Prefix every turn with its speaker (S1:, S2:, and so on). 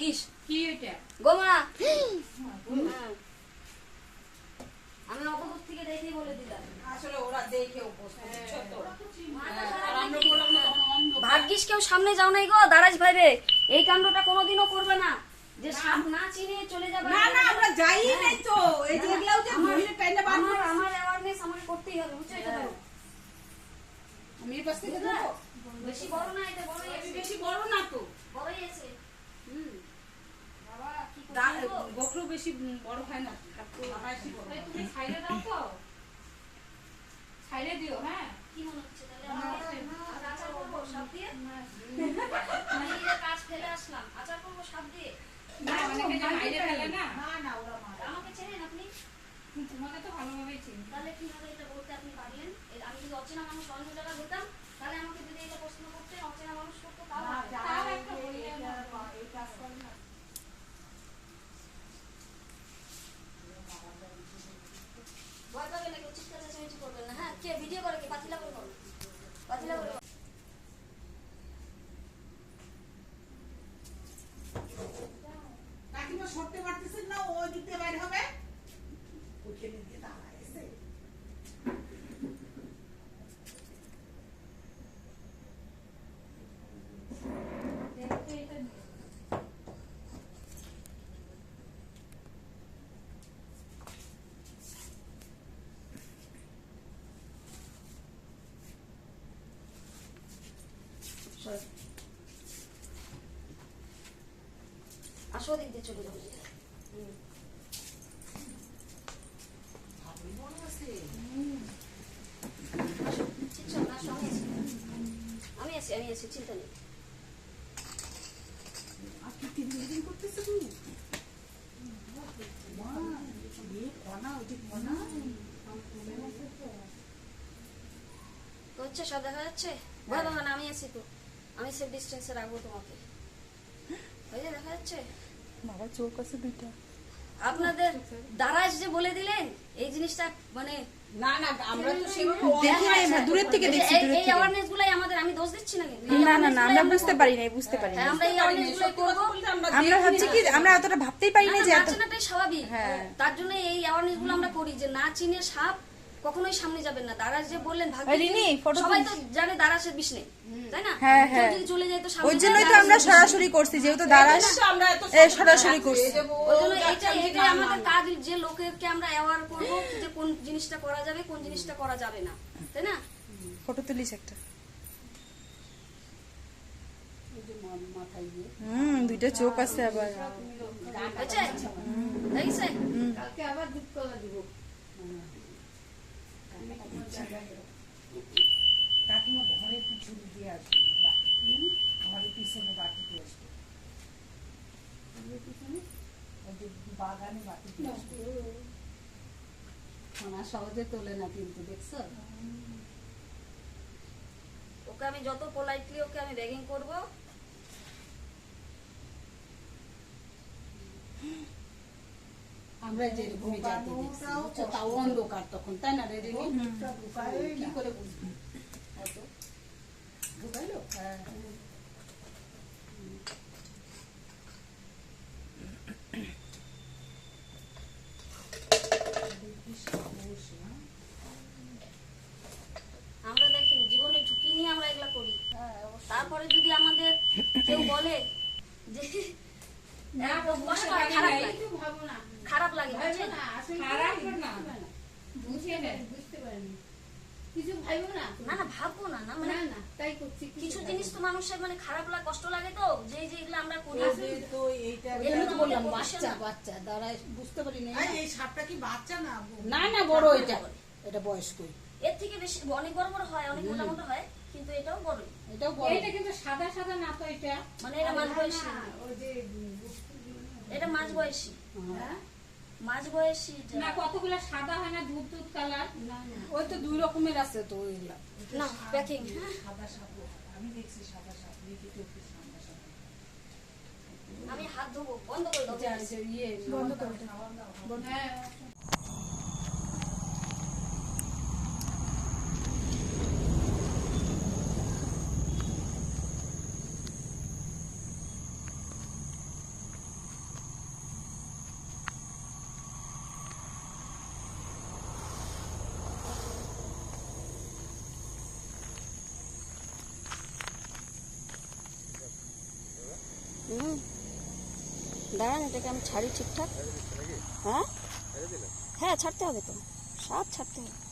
S1: ভাগ্যিস
S2: কি এটা?
S1: গোমা! হ্যাঁ। আমি থেকে দেখেই বলে দিলাম।
S3: আসলে ওরা দেখে
S2: তখন অন্ধ
S1: ভাগ্যিস কেউ সামনে যাও নাই গো দারাজ ভাইরে এই কাণ্ডটা কোনোদিনও করবে না। যে সাপ না চিনে চলে যাবে
S3: না না আমরা যাই নাই তো। এই যে এগুলাও যে মহিলা
S1: আমার আমার অ্যাওয়ারনেস আমাকে করতেই হবে বুঝছ এটা তো?
S3: আমি পাশ থেকে দেবো?
S1: বেশি বড় না এটা আছে।
S3: বেশি বড় না তো।
S1: বড়ই আছে। কি গো?
S3: বকরু বেশি বড় হয় না। আড়াইশি বড়
S2: এই তুমি ছাইড়ে দাও তো ছাইড়ে দিও হ্যাঁ?
S1: কি মনে হচ্ছে তাহলে? আচার করব সাপ দিয়ে? কাজ ফেলে আসলাম। আচার করব দিয়ে? আমাকে চেনেন আপনি?
S2: তোমাকে তো ভালোভাবেই চিনি।
S1: তাহলে কীভাবে এটা বলতে আপনি পারলেন আমি যদি অচেনা মানুষ অন্য জায়গায় হতাম তাহলে আমাকে যদি এটা প্রশ্ন করতেন অচেনা মানুষ করতো তাও
S3: না,
S1: ভালো।
S3: যা
S2: তাও
S3: এই
S2: একটা
S3: যে
S2: বলি
S3: এটা
S2: না।
S3: এই কাজ করে না।
S1: ভয় পাবেন না কেউ চিৎকার চেঁচামেচি করবেন না হ্যাঁ কে ভিডিও করে কে পাতিলা করে পাতিলা করে করো।
S3: কাকিমা সরতে পারতেছেন না ও দিতে বাইর হবে ওখানে দিয়ে দাঁড়ায় এসে।
S2: দেখতে এটা
S1: সরো। আসো দিক দিয়ে চলে যাব আমি আছি। আমি আছি চিন্তা নেই।
S3: আর তিন দিন করতেছে তুমি?
S1: হচ্ছে সব দেখা যাচ্ছে? পাবে আমি আছি তো। আমি সেফ ডিস্টেন্সে রাখব তোমাকে। ওই যে দেখা যাচ্ছে?
S4: বাবা চোখ আছে দুইটা।
S1: আপনাদের দারাজ যে বলে দিলেন এই জিনিসটা মানে
S3: না না আমরা তো সেভাবে
S4: দেখি নাই দূরের থেকে দেখছি
S1: এই-
S4: দূরের
S1: এই
S4: থেকে।
S1: অ্যাওয়ারনেস গুলাই আমাদের আমি দোষ দিচ্ছি না
S4: না না না আমরা বুঝতে পারি নাই বুঝতে পারি
S1: হ্যাঁ,
S4: নাই
S1: আমরা এই অ্যাওয়ারনেস গুলাই করব।
S4: আমরা ভাবছি কি আমরা অতটা ভাবতেই পারি
S1: না,
S4: না
S1: না,
S4: যে এত
S1: স্বাভাবিক।
S4: হ্যাঁ।
S1: তার জন্য এই অ্যাওয়ারনেসগুলো আমরা করি যে না চিনে সাপ কখনোই সামনে যাবেন না। দারাজ যে বললেন সবাই তো জানে দারাজের বিষ নেই তাই না?
S4: হ্যাঁ, হ্যাঁ।
S1: যদি চলে যায় তো সামনে
S4: ওই জন্যই তো আমরা সরাসরি করছি যেহেতু
S3: এত
S4: সরাসরি করছি।
S1: ওই জন্য এটা এটা আমাদের কাজ যে লোকেরকে আমরা অ্যাওয়ার করব যে কোন জিনিসটা করা যাবে কোন জিনিসটা করা যাবে না তাই না?
S4: ফটো তুলিস একটা। হুম দুইটা চোখ আছে আবার।
S2: কালকে আবার দুধ কলা দিব।
S3: কাকিমা ঘরের পিছনে দিয়ে আসবে। ঘরের পিছনে বাটি দিয়ে আসবে বাগানে বাটি দিয়ে আসবে
S5: সোনা সহজে তোলে না কিন্তু, দেখছ
S1: ওকে আমি যত পোলাইটলি ওকে আমি ব্যাগিং করব
S5: আমরা যে রকমই জাতি দেখছি তাও অন্ধকার তখন তাই না রে? কি করে বুঝবি? অত?
S3: ঢুকাইলো? হ্যাঁ।
S1: আমরা দেখেন জীবনে ঝুঁকি নিয়ে আমরা এগুলা করি। তারপরে যদি আমাদের কেউ বলে যে খারাপ লাগে।
S2: একটু ভাবো না
S1: খারাপ লাগে
S2: ভাইবো
S1: বুঝছেন?
S2: না কিছু
S3: না।
S2: বুঝতে পারে না। বুঝে নেন বুঝতে পারেনি কিছু ভাইবো না
S1: না না ভাববো না না মানে
S2: না না তাই করছি
S1: কিছু জিনিস তো মানুষের মানে খারাপ লাগে কষ্ট লাগে তো যে যে এগুলো আমরা করি
S3: তো এইটা
S5: এই তো বললাম বাচ্চা
S1: না।
S5: বাচ্চা দাঁড়ায় বুঝতে পারি না
S3: এই সাপটা কি বাচ্চা না
S5: না না বড় এটা এটা বয়স্কই
S1: এর থেকে বেশি অনেক বড় বড় হয় অনেক মোটা মোটা হয় কিন্তু এটাও বড়ই।
S5: এটাও বড়
S2: এইটা কিন্তু সাদা সাদা না তো এটা?
S1: মানে এটা মাঝ বয়সী। এটা মাঝ বয়সী।
S5: হ্যাঁ।
S1: মাঝ বয়সী
S2: না কতগুলো সাদা হয় না দুধ দুধ কালার?
S5: ওই তো দুই রকমের আছে তো ওইগুলা
S1: না প্যাকিং
S3: সাদা। সাপ আমি দেখছি সাদা সাদা।
S1: আমি হাত ধোবো বন্ধ করে দাও
S5: ইয়ে
S4: বন্ধ করে
S2: হ্যাঁ।
S1: হুম। দাঁড়ান এটাকে আমি ছাড়ি ঠিকঠাক। হ্যাঁ? হ্যাঁ ছাড়তে হবে তো। সব ছাড়তে হবে।